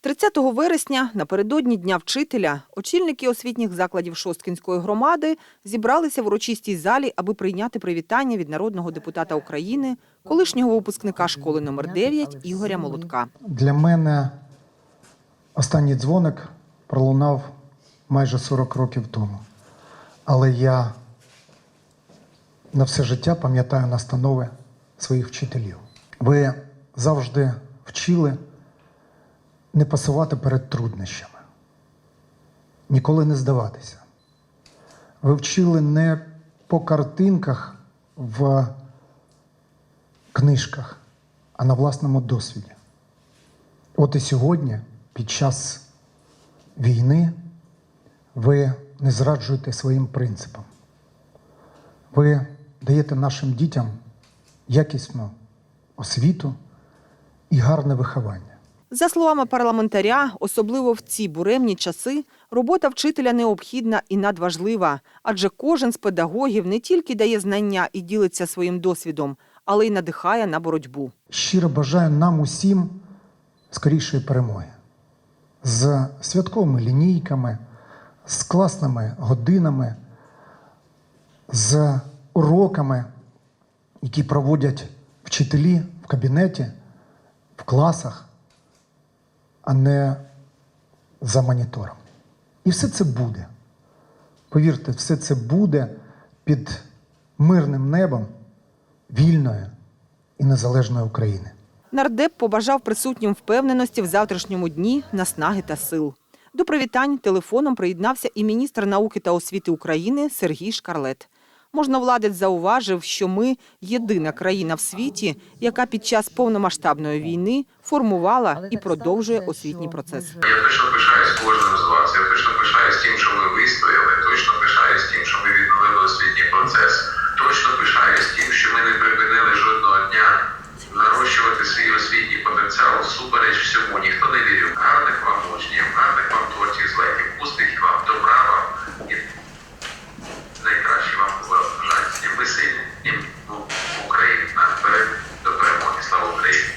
30 вересня, напередодні Дня вчителя, очільники освітніх закладів Шосткінської громади зібралися в урочистій залі, аби прийняти привітання від народного депутата України, колишнього випускника школи номер 9 Ігоря Молотка. Для мене останній дзвоник пролунав майже 40 років тому. Але я на все життя пам'ятаю настанови своїх вчителів. Ви завжди вчили не пасувати перед труднощами, ніколи не здаватися. Ви вчили не по картинках в книжках, а на власному досвіді. От і сьогодні, під час війни, ви не зраджуєте своїм принципам. Ви даєте нашим дітям якісну освіту і гарне виховання. За словами парламентаря, особливо в ці буремні часи, робота вчителя необхідна і надважлива, адже кожен з педагогів не тільки дає знання і ділиться своїм досвідом, але й надихає на боротьбу. Щиро бажаю нам усім скорішої перемоги з святковими лінійками, з класними годинами, з уроками, які проводять вчителі в кабінеті, в класах, а не за монітором. І все це буде. Повірте, все це буде під мирним небом вільної і незалежної України. Нардеп побажав присутнім впевненості в завтрашньому дні, наснаги та сил. До привітань телефоном приєднався і міністр науки та освіти України Сергій Шкарлет. Можновладець зауважив, що ми єдина країна в світі, яка під час повномасштабної війни формувала і продовжує освітній процес. Я точно пишаюсь кожним з вас. Я точно пишаюсь тим, що ми вистояли. Точно пишаюсь тим, що ми відновили освітній процес. Точно пишаюсь тим, що ми не припинили жодного дня нарощувати свій освітній потенціал всупереч всьому. Ніхто не вірив. Гарних вам учнів, гарних вам творчих злетів, успіхів вам, добра вам і найкраще вам побажання. І ми сильні, і ну, Україні. Наперед до перемоги. Слава Україні!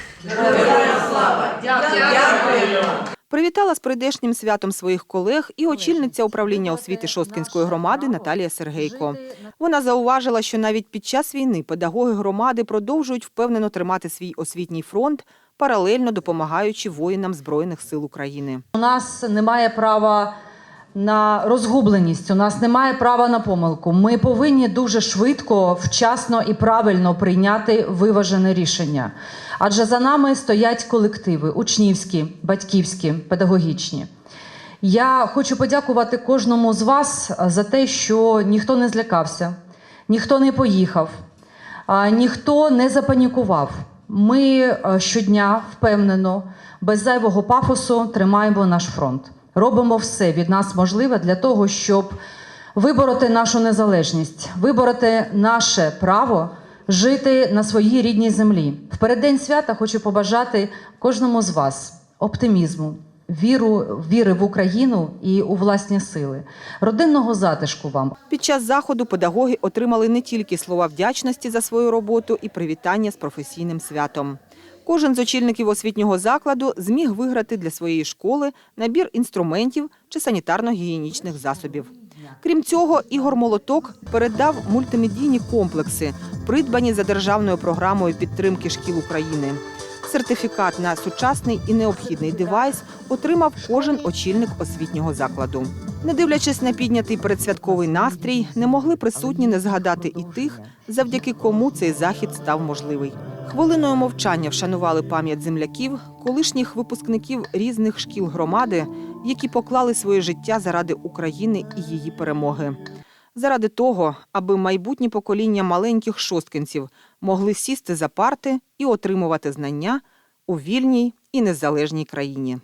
Привітала з прийдешнім святом своїх колег і очільниця управління освіти Шосткінської громади Наталія Сергейко. Вона зауважила, що навіть під час війни педагоги громади продовжують впевнено тримати свій освітній фронт, паралельно допомагаючи воїнам Збройних сил України. У нас немає права на розгубленість, у нас немає права на помилку. Ми повинні дуже швидко, вчасно і правильно прийняти виважене рішення. Адже за нами стоять колективи учнівські, батьківські, педагогічні. Я хочу подякувати кожному з вас за те, що ніхто не злякався, ніхто не поїхав, ніхто не запанікував. Ми е, щодня впевнено, без зайвого пафосу тримаємо наш фронт. Робимо все від нас можливе для того, щоб вибороти нашу незалежність, вибороти наше право жити на своїй рідній землі. В переддень свята хочу побажати кожному з вас оптимізму, віру, віри в Україну і у власні сили, родинного затишку вам, Під час заходу педагоги отримали не тільки слова вдячності за свою роботу і привітання з професійним святом. Кожен з очільників освітнього закладу зміг виграти для своєї школи набір інструментів чи санітарно-гігієнічних засобів. Крім цього, Ігор Молоток передав мультимедійні комплекси, придбані за державною програмою підтримки шкіл України. Сертифікат на сучасний і необхідний девайс отримав кожен очільник освітнього закладу. Не дивлячись на піднятий передсвятковий настрій, не могли присутні не згадати і тих, завдяки кому цей захід став можливий. Хвилиною мовчання вшанували пам'ять земляків, колишніх випускників різних шкіл громади, які поклали своє життя заради України і її перемоги. Заради того, аби майбутні покоління маленьких шосткинців могли сісти за парти і отримувати знання у вільній і незалежній країні.